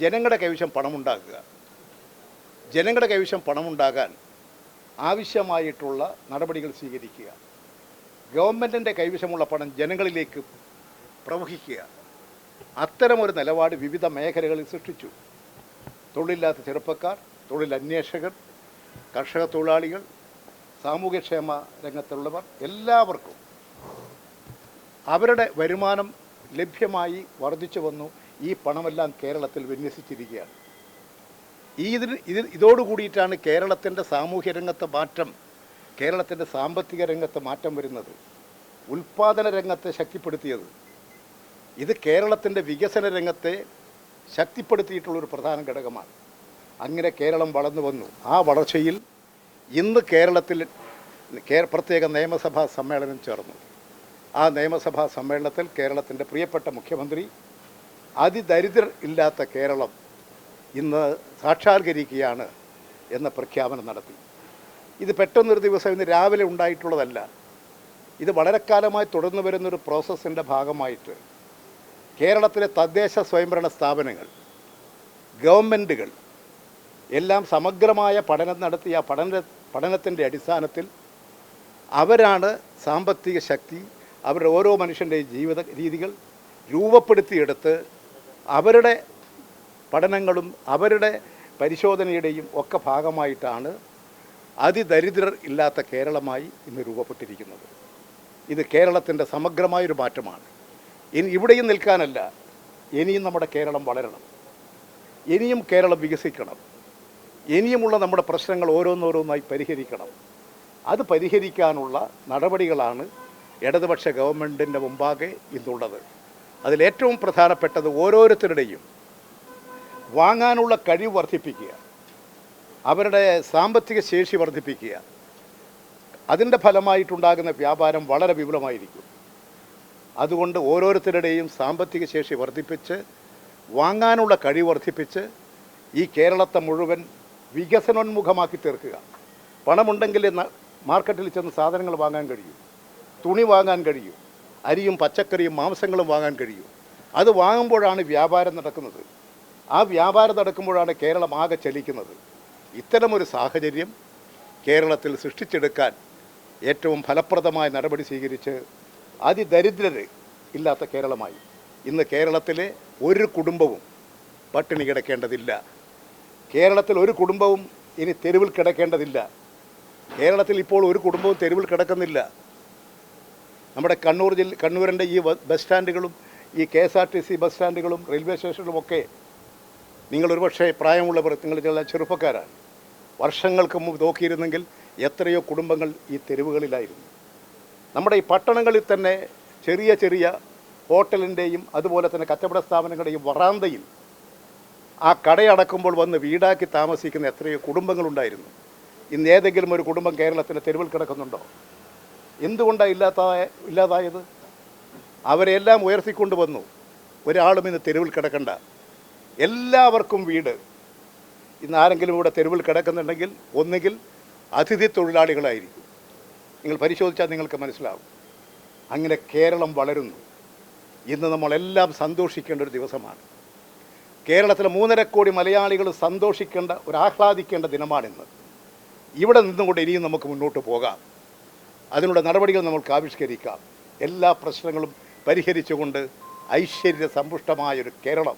ജനങ്ങളുടെ കൈവശം പണമുണ്ടാക്കുക. ജനങ്ങളുടെ കൈവശം പണമുണ്ടാകാൻ ആവശ്യമായിട്ടുള്ള നടപടികൾ സ്വീകരിക്കുക. ഗവൺമെന്റിന്റെ കൈവശമുള്ള പണം ജനങ്ങളിലേക്ക് പ്രവഹിക്കുക. അത്തരമൊരു നിലപാട് വിവിധ മേഖലകളിൽ സൃഷ്ടിച്ചു. തൊഴിലില്ലാത്ത ചെറുപ്പക്കാർ തൊഴിലന്വേഷകർ കർഷക തൊഴിലാളികൾ സാമൂഹ്യക്ഷേമ രംഗത്തുള്ളവർ എല്ലാവർക്കും അവരുടെ വരുമാനം ലഭ്യമായി വർദ്ധിച്ചു വന്നു. ഈ പണമെല്ലാം കേരളത്തിൽ വിന്യസിച്ചിരിക്കുകയാണ്. ഈ ഇതിന് ഇതിൽ ഇതോടുകൂടിയിട്ടാണ് കേരളത്തിന്റെ സാമൂഹ്യ രംഗത്തെ മാറ്റം കേരളത്തിന്റെ സാമ്പത്തിക രംഗത്തെ മാറ്റം വരുന്നത് ഉൽപ്പാദന രംഗത്തെ ശക്തിപ്പെടുത്തിയത്. ഇത് കേരളത്തിന്റെ വികസന രംഗത്തെ ശക്തിപ്പെടുത്തിയിട്ടുള്ളൊരു പ്രധാന ഘടകമാണ്. അങ്ങനെ കേരളം വളർന്നു വന്നു. ആ വളർച്ചയിൽ ഇന്ന് കേരളത്തിൽ പ്രത്യേക നിയമസഭാ സമ്മേളനം ചേർന്നു. ആ നിയമസഭാ സമ്മേളനത്തിൽ കേരളത്തിന്റെ പ്രിയപ്പെട്ട മുഖ്യമന്ത്രി അതിദരിദ്രർ ഇല്ലാത്ത കേരളം ഇന്ന് സാക്ഷാത്കരിക്കുകയാണ് എന്ന പ്രഖ്യാപനം നടത്തി. ഇത് പെട്ടെന്നൊരു ദിവസം ഇന്ന് രാവിലെ ഉണ്ടായിട്ടുള്ളതല്ല. ഇത് വളരെ കാലമായി തുടർന്നു വരുന്നൊരു പ്രോസസ്സിന്റെ ഭാഗമായിട്ട് കേരളത്തിലെ തദ്ദേശ സ്വയംഭരണ സ്ഥാപനങ്ങൾ ഗവൺമെന്റുകൾ എല്ലാം സമഗ്രമായ പഠനം നടത്തി ആ പഠന പഠനത്തിന്റെ അടിസ്ഥാനത്തിൽ അവരാണ് സാമ്പത്തിക ശക്തി അവരുടെ ഓരോ മനുഷ്യന്റെയും ജീവിത രീതികൾ രൂപപ്പെടുത്തിയെടുത്ത് അവരുടെ പഠനങ്ങളും അവരുടെ പരിശോധനയുടെയും ഒക്കെ ഭാഗമായിട്ടാണ് അതിദരിദ്രർ ഇല്ലാത്ത കേരളമായി ഇന്ന് രൂപപ്പെട്ടിരിക്കുന്നത്. ഇത് കേരളത്തിന്റെ സമഗ്രമായൊരു മാറ്റമാണ്. ഇനി ഇവിടെയും നിൽക്കാനല്ല ഇനിയും നമ്മുടെ കേരളം വളരണം. ഇനിയും കേരളം വികസിക്കണം. ഇനിയുമുള്ള നമ്മുടെ പ്രശ്നങ്ങൾ ഓരോന്നോരോന്നായി പരിഹരിക്കണം. അത് പരിഹരിക്കാനുള്ള നടപടികളാണ് ഇടതുപക്ഷ ഗവൺമെന്റിന്റെ മുമ്പാകെ ഇന്നുള്ളത്. അതിലേറ്റവും പ്രധാനപ്പെട്ടത് ഓരോരുത്തരുടെയും വാങ്ങാനുള്ള കഴിവ് വർദ്ധിപ്പിക്കുക അവരുടെ സാമ്പത്തിക ശേഷി വർദ്ധിപ്പിക്കുക. അതിന്റെ ഫലമായിട്ടുണ്ടാകുന്ന വ്യാപാരം വളരെ വിപുലമായിരിക്കും. അതുകൊണ്ട് ഓരോരുത്തരുടെയും സാമ്പത്തിക ശേഷി വർദ്ധിപ്പിച്ച് വാങ്ങാനുള്ള കഴിവ് വർദ്ധിപ്പിച്ച് ഈ കേരളത്തെ മുഴുവൻ വികസനോന്മുഖമാക്കി തീർക്കുക. പണമുണ്ടെങ്കിൽ മാർക്കറ്റിൽ ചെന്ന് സാധനങ്ങൾ വാങ്ങാൻ കഴിയും തുണി വാങ്ങാൻ കഴിയും അരിയും പച്ചക്കറിയും മാംസങ്ങളും വാങ്ങാൻ കഴിയും. അത് വാങ്ങുമ്പോഴാണ് വ്യാപാരം നടക്കുന്നത്. ആ വ്യാപാരം നടക്കുമ്പോഴാണ് കേരളം ആകെ ചലിക്കുന്നത്. ഇത്തരമൊരു സാഹചര്യം കേരളത്തിൽ സൃഷ്ടിച്ചെടുക്കാൻ ഏറ്റവും ഫലപ്രദമായ നടപടി സ്വീകരിച്ച് അതിദരിദ്രര് ഇല്ലാത്ത കേരളമായി. ഇന്ന് കേരളത്തിലെ ഒരു കുടുംബവും പട്ടിണി കിടക്കേണ്ടതില്ല. കേരളത്തിൽ ഒരു കുടുംബവും ഇനി തെരുവിൽ കിടക്കേണ്ടതില്ല. കേരളത്തിൽ ഇപ്പോൾ ഒരു കുടുംബവും തെരുവിൽ കിടക്കുന്നില്ല. നമ്മുടെ കണ്ണൂർ ജില്ല കണ്ണൂരിന്റെ ഈ ബസ് സ്റ്റാൻഡുകളും ഈ K S R T C bus സ്റ്റാൻഡുകളും railway സ്റ്റേഷനുകളും ഒക്കെ നിങ്ങൾ പക്ഷേ പ്രായമുള്ളവർ നിങ്ങൾ ചില ചെറുപ്പക്കാരാണ്. വർഷങ്ങൾക്ക് മുമ്പ് നോക്കിയിരുന്നെങ്കിൽ എത്രയോ കുടുംബങ്ങൾ ഈ തെരുവുകളിലായിരുന്നു. നമ്മുടെ ഈ പട്ടണങ്ങളിൽ തന്നെ ചെറിയ ചെറിയ ഹോട്ടലിന്റെയും അതുപോലെ തന്നെ കച്ചവട സ്ഥാപനങ്ങളുടെയും വറാന്തയിൽ ആ കടയടക്കുമ്പോൾ വന്ന് വീടാക്കി താമസിക്കുന്ന എത്രയോ കുടുംബങ്ങളുണ്ടായിരുന്നു. ഇന്ന് ഏതെങ്കിലും ഒരു കുടുംബം കേരളത്തിന്റെ തെരുവിൽ കിടക്കുന്നുണ്ടോ? എന്തുകൊണ്ടാണ് ഇല്ലാത്ത ഇല്ലാതായത്? അവരെല്ലാം ഉയർത്തിക്കൊണ്ട് വന്നു. ഒരാളും ഇന്ന് തെരുവിൽ കിടക്കണ്ട. എല്ലാവർക്കും വീട്. ഇന്ന് ആരെങ്കിലും ഇവിടെ തെരുവിൽ കിടക്കുന്നുണ്ടെങ്കിൽ ഒന്നുകിൽ അതിഥി തൊഴിലാളികളായിരിക്കും. നിങ്ങൾ പരിശോധിച്ചാൽ നിങ്ങൾക്ക് മനസ്സിലാവും. അങ്ങനെ കേരളം വളരുന്നു. ഇന്ന് നമ്മളെല്ലാം സന്തോഷിക്കേണ്ട ഒരു ദിവസമാണ്. കേരളത്തിലെ മൂന്നര കോടി മലയാളികൾ സന്തോഷിക്കേണ്ട ഒരു ആഹ്ലാദിക്കേണ്ട ദിനമാണിന്ന്. ഇവിടെ നിന്നുകൊണ്ട് ഇനിയും നമുക്ക് മുന്നോട്ട് പോകാം. അതിനുള്ള നടപടികൾ നമുക്ക് ആവിഷ്കരിക്കാം. എല്ലാ പ്രശ്നങ്ങളും പരിഹരിച്ചുകൊണ്ട് ഐശ്വര്യ സമ്പുഷ്ടമായൊരു കേരളം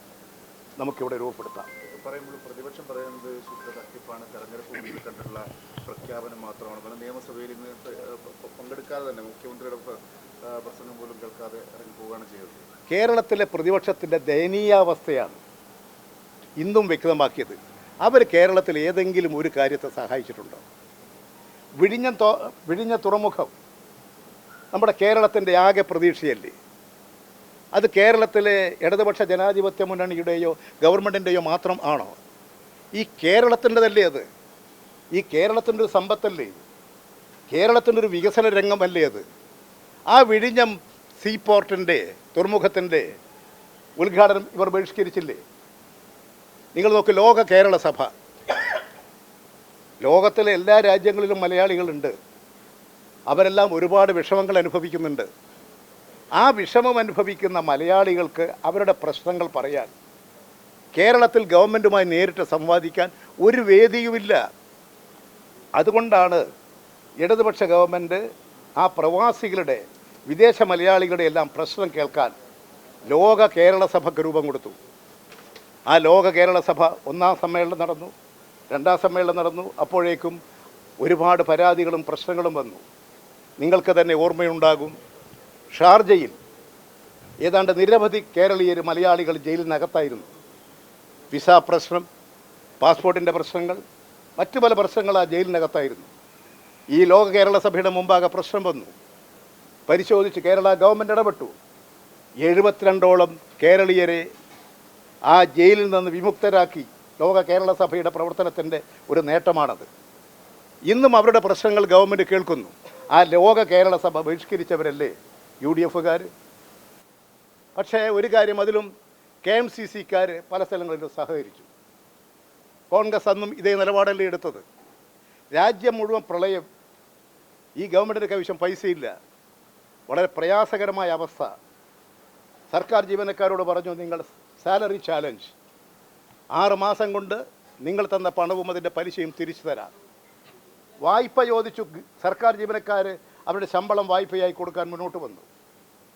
നമുക്കിവിടെ രൂപപ്പെടുത്താം. പറയുമ്പോൾ പ്രതിപക്ഷം പറയുന്നത് ശുദ്ധ തട്ടിപ്പാണ്. തെരഞ്ഞെടുപ്പ് കണ്ടുള്ള പ്രഖ്യാപനം മാത്രമാണ്. കാരണം നിയമസഭയിൽ ഇന്ന് പങ്കെടുക്കാതെ തന്നെ മുഖ്യമന്ത്രിയുടെ പ്ര- പ്രസംഗം പോലും കേൾക്കാതെ ഇറങ്ങി പോവുകയാണ് ചെയ്തത് കേരളത്തിലെ പ്രതിപക്ഷത്തിന്റെ ദയനീയാവസ്ഥയാണ് ഇന്നും വ്യക്തമാക്കിയത്. അവർ കേരളത്തിൽ ഏതെങ്കിലും ഒരു കാര്യത്തെ സഹായിച്ചിട്ടുണ്ടോ? വിഴിഞ്ഞം വിഴിഞ്ഞ തുറമുഖം നമ്മുടെ കേരളത്തിന്റെ ആകെ പ്രതീക്ഷയല്ലേ? അത് കേരളത്തിലെ ഇടതുപക്ഷ ജനാധിപത്യ മുന്നണിയുടെയോ ഗവൺമെന്റിന്റെയോ മാത്രം ആണോ? ഈ കേരളത്തിന്റെതല്ലേ അത്? ഈ കേരളത്തിന്റെ ഒരു സമ്പത്തല്ലേ? കേരളത്തിന്റെ ഒരു വികസന രംഗമല്ലേ അത്? ആ വിഴിഞ്ഞ സീ പോർട്ടിന്റെ തുറമുഖത്തിന്റെ ഉദ്ഘാടനം ഇവർ ബഹിഷ്കരിച്ചില്ലേ? നിങ്ങൾ നോക്ക് ലോക കേരള സഭ. ലോകത്തിലെ എല്ലാ രാജ്യങ്ങളിലും മലയാളികളുണ്ട്. അവരെല്ലാം ഒരുപാട് വിഷമങ്ങൾ അനുഭവിക്കുന്നുണ്ട്. ആ വിഷമം അനുഭവിക്കുന്ന മലയാളികൾക്ക് അവരുടെ പ്രശ്നങ്ങൾ പറയാൻ കേരളത്തിൽ ഗവൺമെന്റുമായി നേരിട്ട് സംവാദിക്കാൻ ഒരു വേദിയുമില്ല. അതുകൊണ്ടാണ് ഇടതുപക്ഷ ഗവൺമെന്റ് ആ പ്രവാസികളുടെ വിദേശ മലയാളികളുടെ എല്ലാം പ്രശ്നം കേൾക്കാൻ ലോക കേരള സഭയ്ക്ക് രൂപം കൊടുത്തു. ആ ലോക കേരള സഭ ഒന്നാം സമ്മേളനം നടന്നു. രണ്ടാം സമ്മേളനം നടന്നു. അപ്പോഴേക്കും ഒരുപാട് പരാതികളും പ്രശ്നങ്ങളും വന്നു. നിങ്ങൾക്ക് തന്നെ ഓർമ്മയുണ്ടാകും. ഷാർജയിൽ ഏതാണ്ട് നിരവധി കേരളീയർ മലയാളികൾ ജയിലിനകത്തായിരുന്നു. വിസ പ്രശ്നം പാസ്പോർട്ടിന്റെ പ്രശ്നങ്ങൾ മറ്റു പല പ്രശ്നങ്ങൾ ആ ജയിലിനകത്തായിരുന്നു. ഈ ലോക കേരള സഭയുടെ മുമ്പാകെ പ്രശ്നം വന്നു. പരിശോധിച്ച് കേരള ഗവൺമെന്റ് ഇടപെട്ടു. എഴുപത്തിരണ്ടോളം കേരളീയരെ ആ ജയിലിൽ നിന്ന് വിമുക്തരാക്കി. ലോക കേരള സഭയുടെ പ്രവർത്തനത്തിന്റെ ഒരു നേട്ടമാണത്. ഇന്നും അവരുടെ പ്രശ്നങ്ങൾ ഗവൺമെന്റ് കേൾക്കുന്നു. ആ ലോക കേരള സഭ ബഹിഷ്കരിച്ചവരല്ലേ യു ഡി എഫുകാർ പക്ഷേ ഒരു കാര്യം അതിലും കെ എം സി സിക്കാർ പല സ്ഥലങ്ങളിലും സഹകരിച്ചു. കോൺഗ്രസ് അന്നും ഇതേ നിലപാടല്ലേ എടുത്തത്. രാജ്യം മുഴുവൻ പ്രളയം ഈ ഗവൺമെന്റിന്റെ കൈവശം പൈസയില്ല. വളരെ പ്രയാസകരമായ അവസ്ഥ. സർക്കാർ ജീവനക്കാരോട് പറഞ്ഞു നിങ്ങൾ സാലറി ചാലഞ്ച്. ആറ് മാസം കൊണ്ട് നിങ്ങൾ തന്ന പണവും അതിന്റെ പലിശയും തിരിച്ചു തരാം. വായ്പ ചോദിച്ചു സർക്കാർ ജീവനക്കാർ അവരുടെ ശമ്പളം വായ്പയായി കൊടുക്കാൻ മുന്നോട്ട് വന്നു.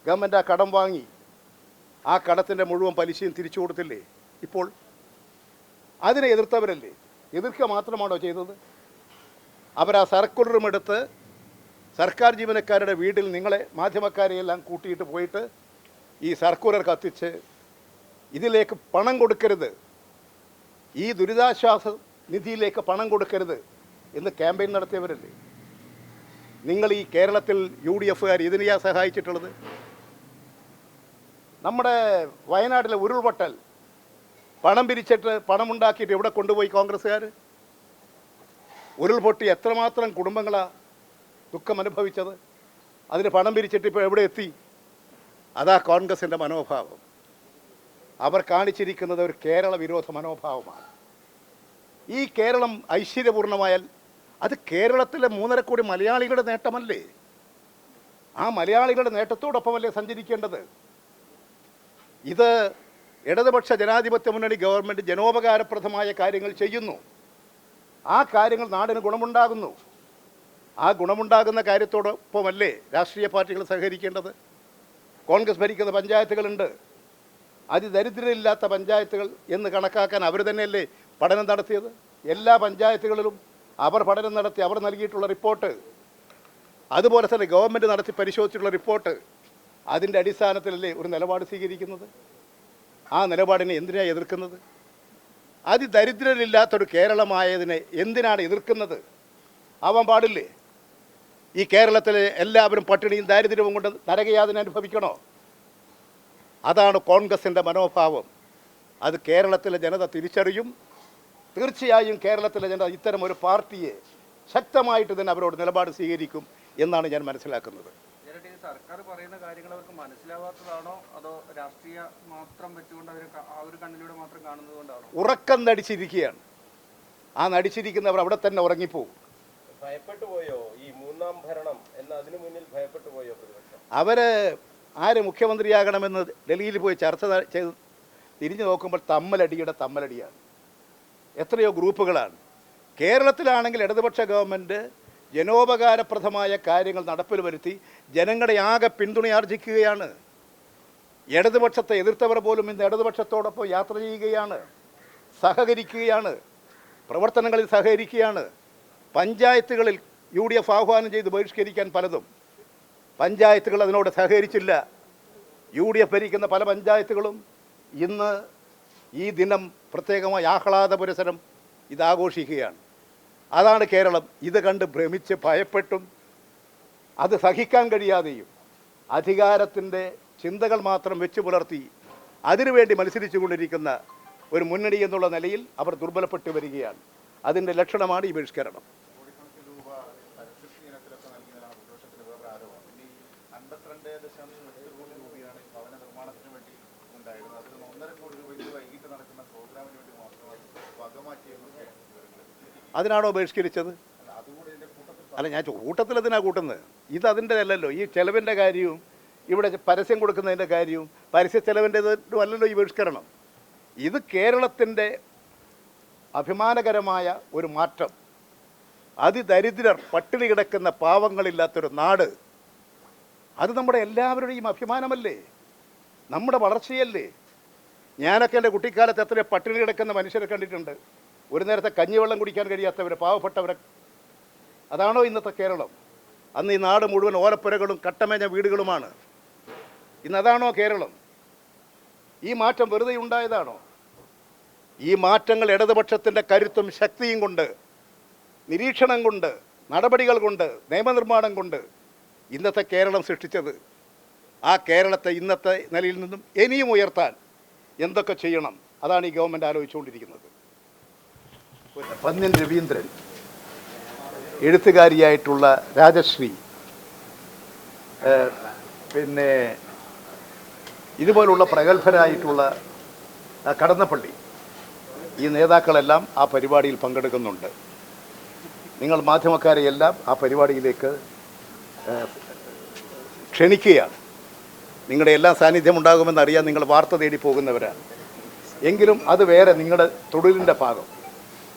ഗവൺമെന്റ് ആ കടം വാങ്ങി. ആ കടത്തിന്റെ മുഴുവൻ പലിശയും തിരിച്ചു കൊടുത്തില്ലേ? ഇപ്പോൾ അതിനെ എതിർത്തവരല്ലേ? എതിർക്കുക മാത്രമാണോ ചെയ്തത്? അവരാ സർക്കുലറും എടുത്ത് സർക്കാർ ജീവനക്കാരുടെ വീട്ടിൽ നിങ്ങളെ മാധ്യമക്കാരെയെല്ലാം കൂട്ടിയിട്ട് പോയിട്ട് ഈ സർക്കുലർ കത്തിച്ച് ഇതിലേക്ക് പണം കൊടുക്കരുത്. ഈ ദുരിതാശ്വാസ നിധിയിലേക്ക് പണം കൊടുക്കരുത് എന്ന് ക്യാമ്പയിൻ നടത്തിയവരല്ലേ? നിങ്ങൾ ഈ കേരളത്തിൽ യു ഡി എഫുകാർ ഇതിനെയാ സഹായിച്ചിട്ടുള്ളത്? നമ്മുടെ വയനാട്ടിലെ ഉരുൾപൊട്ടൽ. പണം പിരിച്ചിട്ട് പണമുണ്ടാക്കിയിട്ട് എവിടെ കൊണ്ടുപോയി കോൺഗ്രസ്സുകാർ ഉരുൾപൊട്ടി എത്രമാത്രം കുടുംബങ്ങളാണ് ദുഃഖം അനുഭവിച്ചത്? അതിന് പണം പിരിച്ചിട്ട് ഇപ്പോൾ എവിടെ എത്തി? അതാ കോൺഗ്രസിന്റെ മനോഭാവം. അവർ കാണിച്ചിരിക്കുന്നത് ഒരു കേരള വിരോധ മനോഭാവമാണ്. ഈ കേരളം ഐശ്വര്യപൂർണമായാൽ അത് കേരളത്തിലെ മൂന്നര കോടി മലയാളികളുടെ നേട്ടമല്ലേ? ആ മലയാളികളുടെ നേട്ടത്തോടൊപ്പമല്ലേ സഞ്ചരിക്കേണ്ടത്? ഇത് ഇടതുപക്ഷ ജനാധിപത്യ മുന്നണി ഗവൺമെന്റ് ജനോപകാരപ്രദമായ കാര്യങ്ങൾ ചെയ്യുന്നു. ആ കാര്യങ്ങൾ നാടിന് ഗുണമുണ്ടാകുന്നു. ആ ഗുണമുണ്ടാകുന്ന കാര്യത്തോടൊപ്പമല്ലേ രാഷ്ട്രീയ പാർട്ടികൾ സഹകരിക്കേണ്ടത്? കോൺഗ്രസ് ഭരിക്കുന്ന പഞ്ചായത്തുകളുണ്ട്. അതിദരിദ്രരില്ലാത്ത പഞ്ചായത്തുകൾ എന്ന് കണക്കാക്കാൻ അവർ തന്നെയല്ലേ പഠനം നടത്തിയത്? എല്ലാ പഞ്ചായത്തുകളിലും അവർ പഠനം നടത്തി അവർ നൽകിയിട്ടുള്ള റിപ്പോർട്ട്. അതുപോലെ തന്നെ ഗവൺമെന്റ് നടത്തി പരിശോധിച്ചിട്ടുള്ള റിപ്പോർട്ട് അതിന്റെ അടിസ്ഥാനത്തിലല്ലേ ഒരു നിലപാട് സ്വീകരിക്കുന്നത്? ആ നിലപാടിനെ എന്തിനാണ് എതിർക്കുന്നത്? അതിദരിദ്രരില്ലാത്തൊരു കേരളമായതിനെ എന്തിനാണ് എതിർക്കുന്നത്? ആവാൻ പാടില്ലേ? ഈ കേരളത്തിലെ എല്ലാവരും പട്ടിണിയും ദാരിദ്ര്യവും കൊണ്ട് നരകയാതന അനുഭവിക്കണോ? അതാണ് കോൺഗ്രസിന്റെ മനോഭാവം. അത് കേരളത്തിലെ ജനത തിരിച്ചറിയും. തീർച്ചയായും കേരളത്തിലെ ജനത ഇത്തരം ഒരു പാർട്ടിയെ ശക്തമായിട്ട് തന്നെ അവരോട് നിലപാട് സ്വീകരിക്കും എന്നാണ് ഞാൻ മനസ്സിലാക്കുന്നത്. സർക്കാർ പറയുന്ന കാര്യങ്ങൾ അവർക്ക് മനസ്സിലാവാത്തതാണോ? അതോ രാഷ്ട്രീയ മാത്രം വെച്ചുകൊണ്ട് അവർ ആ ഒരു കണ്ണിലൂടെ മാത്രം കാണുന്നത് കൊണ്ടാണോ? ഉറക്കം നടിച്ചിരിക്കുകയാണ്. ആ നടിച്ചിരിക്കുന്നവർ അവിടെ തന്നെ ഉറങ്ങിപ്പോകും. ഭയപ്പെട്ടു പോയോ ഈ മൂന്നാം ഭരണം എന്ന അതിനു മുന്നിൽ ഭയപ്പെട്ടു പോയോ അവർ ആര് മുഖ്യമന്ത്രിയാകണമെന്ന് ഡൽഹിയിൽ പോയി ചർച്ച ചെയ്ത് തിരിഞ്ഞു നോക്കുമ്പോൾ തമ്മലടിയുടെ തമ്മലടിയാണ്. എത്രയോ ഗ്രൂപ്പുകളാണ്. കേരളത്തിലാണെങ്കിൽ ഇടതുപക്ഷ ഗവൺമെന്റ് ജനോപകാരപ്രദമായ കാര്യങ്ങൾ നടപ്പിൽ വരുത്തി ജനങ്ങളുടെ ആകെ പിന്തുണയാർജിക്കുകയാണ്. ഇടതുപക്ഷത്തെ എതിർത്തവർ പോലും ഇന്ന് ഇടതുപക്ഷത്തോടൊപ്പം യാത്ര ചെയ്യുകയാണ്. സഹകരിക്കുകയാണ്. പ്രവർത്തനങ്ങളിൽ സഹകരിക്കുകയാണ്. പഞ്ചായത്തുകളിൽ യു ഡി എഫ് ആഹ്വാനം ചെയ്ത് ബഹിഷ്കരിക്കാൻ പലതും. പഞ്ചായത്തുകൾ അതിനോട് സഹകരിച്ചില്ല. യു ഡി എഫ് ഭരിക്കുന്ന പല പഞ്ചായത്തുകളും ഇന്ന് ഈ ദിനം പ്രത്യേകമായി ആഹ്ലാദ പുരസരം ഇതാഘോഷിക്കുകയാണ്. അതാണ് കേരളം. ഇത് കണ്ട് ഭ്രമിച്ച് ഭയപ്പെട്ടും അത് സഹിക്കാൻ കഴിയാതെയും അധികാരത്തിന്റെ ചിന്തകൾ മാത്രം വെച്ചു പുലർത്തി അതിനുവേണ്ടി മത്സരിച്ചു കൊണ്ടിരിക്കുന്ന ഒരു മുന്നണി എന്നുള്ള നിലയിൽ അവർ ദുർബലപ്പെട്ടു വരികയാണ്. അതിന്റെ ലക്ഷണമാണ് ഈ ബഹിഷ്കരണം കോടിക്കണക്കിന് രൂപ പരിസ്ഥിതി ഇനത്തിലൊക്കെ നൽകിയതാണ് പ്രതിപക്ഷത്തിന് വേറെ ആരോപണം പിന്നെ ഈ അൻപത്തിരണ്ട് ദശാംശം എട്ട് കോടി രൂപയാണ് ഭവന നിർമ്മാണത്തിന് വേണ്ടി ഉണ്ടായിരുന്നത്. അതിൽ നിന്ന് ഒന്നര കോടി രൂപ ഇത് വൈകിട്ട് നടക്കുന്ന പ്രോഗ്രാമിന് വേണ്ടി മാത്രമായി വകമാറ്റിയെന്നൊക്കെ അതിനാണോ ബഹിഷ്കരിച്ചത്? അല്ല ഞാൻ കൂട്ടത്തിൽ അതിനാ കൂട്ടുന്നത്? ഇത് അതിന്റെ അല്ലല്ലോ. ഈ ചെലവിന്റെ കാര്യവും ഇവിടെ പരസ്യം കൊടുക്കുന്നതിന്റെ കാര്യവും പരസ്യ ചെലവിന്റെതും അല്ലല്ലോ ഈ ബഹിഷ്കരണം. ഇത് കേരളത്തിന്റെ അഭിമാനകരമായ ഒരു മാറ്റം. അതിദരിദ്രർ പട്ടിണി കിടക്കുന്ന പാവങ്ങളില്ലാത്തൊരു നാട് അത് നമ്മുടെ എല്ലാവരുടെയും അഭിമാനമല്ലേ? നമ്മുടെ വളർച്ചയല്ലേ? ഞാനൊക്കെ എന്റെ കുട്ടിക്കാലത്ത് എത്ര പട്ടിണി കിടക്കുന്ന മനുഷ്യരെ കണ്ടിട്ടുണ്ട്. ഒരു നേരത്തെ കഞ്ഞിവെള്ളം കുടിക്കാൻ കഴിയാത്തവരെ പാവപ്പെട്ടവരെ. അതാണോ ഇന്നത്തെ കേരളം? അന്ന് ഈ നാട് മുഴുവൻ ഓലപ്പുരകളും കട്ടമേഞ്ഞ വീടുകളുമാണ്. ഇന്ന് അതാണോ കേരളം? ഈ മാറ്റം വെറുതെ ഉണ്ടായതാണോ? ഈ മാറ്റങ്ങൾ ഇടതുപക്ഷത്തിന്റെ കരുത്തും ശക്തിയും കൊണ്ട് നിരീക്ഷണം കൊണ്ട് നടപടികൾ കൊണ്ട് നിയമനിർമ്മാണം കൊണ്ട് ഇന്നത്തെ കേരളം സൃഷ്ടിച്ചത്. ആ കേരളത്തെ ഇന്നത്തെ നിലയിൽ നിന്നും ഇനിയും ഉയർത്താൻ എന്തൊക്കെ ചെയ്യണം? അതാണ് ഈ ഗവൺമെന്റ് ആലോചിച്ചുകൊണ്ടിരിക്കുന്നത്. പന്ന്യൻ രവീന്ദ്രൻ എഴുത്തുകാരിയായിട്ടുള്ള രാജശ്രീ പിന്നെ ഇതുപോലുള്ള പ്രഗത്ഭരായിട്ടുള്ള കടന്നപ്പള്ളി ഈ നേതാക്കളെല്ലാം ആ പരിപാടിയിൽ പങ്കെടുക്കുന്നുണ്ട്. നിങ്ങൾ മാധ്യമക്കാരെയെല്ലാം ആ പരിപാടിയിലേക്ക് ക്ഷണിക്കുകയാണ്. നിങ്ങളുടെ എല്ലാ സാന്നിധ്യം ഉണ്ടാകുമെന്ന് അറിയാൻ നിങ്ങൾ വാർത്ത തേടി പോകുന്നവരാണ്. എങ്കിലും അത് വേറെ നിങ്ങളുടെ തൊഴിലിന്റെ ഭാഗം.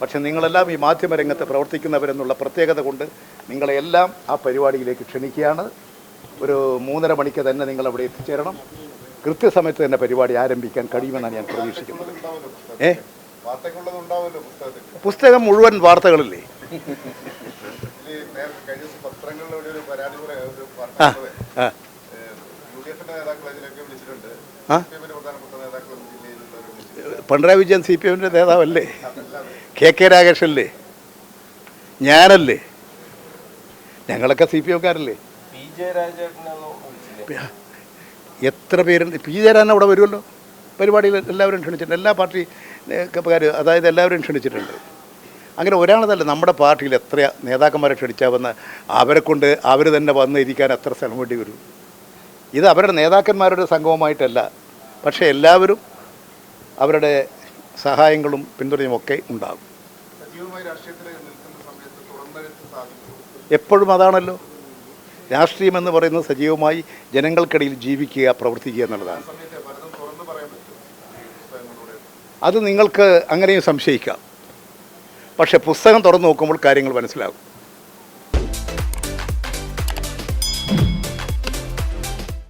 പക്ഷെ നിങ്ങളെല്ലാം ഈ മാധ്യമരംഗത്ത് പ്രവർത്തിക്കുന്നവരെന്നുള്ള പ്രത്യേകത കൊണ്ട് നിങ്ങളെല്ലാം ആ പരിപാടിയിലേക്ക് ക്ഷണിക്കുകയാണ്. ഒരു മൂന്നര മണിക്ക് തന്നെ നിങ്ങൾ അവിടെ എത്തിച്ചേരണം. കൃത്യസമയത്ത് തന്നെ പരിപാടി ആരംഭിക്കാൻ കഴിയുമെന്നാണ് ഞാൻ പ്രതീക്ഷിക്കുന്നത്. ഏ? പുസ്തകം മുഴുവൻ വാർത്തകളില്ലേ? പിണറായി വിജയൻ സി പി എമ്മിന്റെ നേതാവല്ലേ? കെ കെ രാഗേഷല്ലേ ഞാനല്ലേ? ഞങ്ങളൊക്കെ സി പി എംകാരല്ലേ എത്ര പേരുണ്ട് പി ജയരാജൻ അവിടെ വരുമല്ലോ? പരിപാടിയിൽ എല്ലാവരും ക്ഷണിച്ചിട്ടുണ്ട്. എല്ലാ പാർട്ടി അതായത് എല്ലാവരും ക്ഷണിച്ചിട്ടുണ്ട്. അങ്ങനെ ഒരാളതല്ല നമ്മുടെ പാർട്ടിയിൽ എത്ര നേതാക്കന്മാരെ ക്ഷണിച്ചാവുന്ന അവരെ കൊണ്ട് അവർ തന്നെ വന്ന് ഇരിക്കാൻ എത്ര സ്ഥലം വേണ്ടി വരും. ഇത് അവരുടെ നേതാക്കന്മാരുടെ സംഘവുമായിട്ടല്ല. പക്ഷേ എല്ലാവരും അവരുടെ സഹായങ്ങളും പിന്തുണയും ഒക്കെ ഉണ്ടാകും. എപ്പോഴും അതാണല്ലോ. രാഷ്ട്രീയം എന്ന് പറയുന്നത് സജീവമായി ജനങ്ങൾക്കിടയിൽ ജീവിക്കുക പ്രവർത്തിക്കുക എന്നുള്ളതാണ്. അത് നിങ്ങൾക്ക് അങ്ങനെയും സംശയിക്കാം. പക്ഷെ പുസ്തകം തുറന്നു നോക്കുമ്പോൾ കാര്യങ്ങൾ മനസ്സിലാകും.